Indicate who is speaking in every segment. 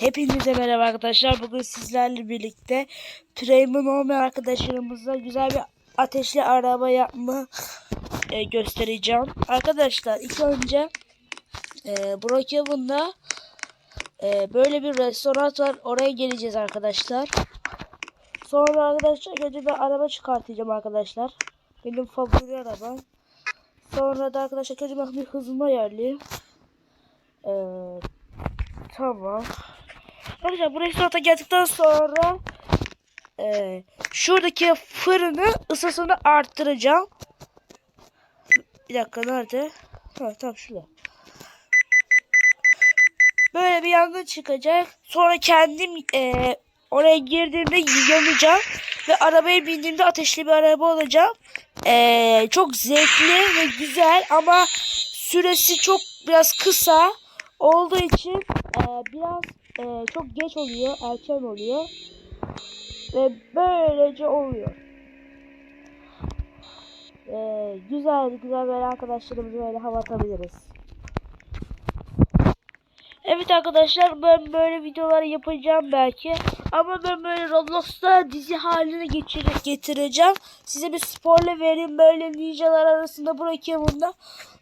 Speaker 1: Hepinize merhaba arkadaşlar. Bugün sizlerle birlikte Preyman olmayan arkadaşlarımıza güzel bir ateşli araba yapma e, göstereceğim. Arkadaşlar ilk önce e, Brookhaven'da e, böyle bir restoran var. Oraya geleceğiz arkadaşlar. Sonra arkadaşlar önce ben araba çıkartacağım arkadaşlar. Benim favori arabam. Sonra da arkadaşlar önce bir hızımı ayarlayayım. Ee, tamam. Arkadaşlar bu restorana geldikten sonra e, şuradaki fırını ısısını arttıracağım. Bir dakika nerede? Ha tamam şurada. Böyle bir yangın çıkacak. Sonra kendim e, oraya girdiğimde yanacağım. Ve arabaya bindiğimde ateşli bir araba olacağım. E, çok zevkli ve güzel ama süresi çok biraz kısa olduğu için e, biraz e, çok geç oluyor, erken oluyor. Ve böylece oluyor. E, güzel güzel böyle arkadaşlarımızı böyle hava atabiliriz. Evet arkadaşlar ben böyle videolar yapacağım belki. Ama ben böyle Roblox'ta dizi haline geçire- getireceğim. Size bir spoiler vereyim. Böyle ninjalar arasında bırakıyorum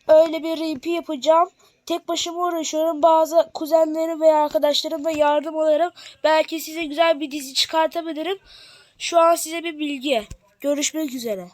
Speaker 1: Öyle bir RP yapacağım. Tek başıma uğraşıyorum. Bazı kuzenlerim veya arkadaşlarım da yardım alırım. Belki size güzel bir dizi çıkartabilirim. Şu an size bir bilgi. Görüşmek üzere.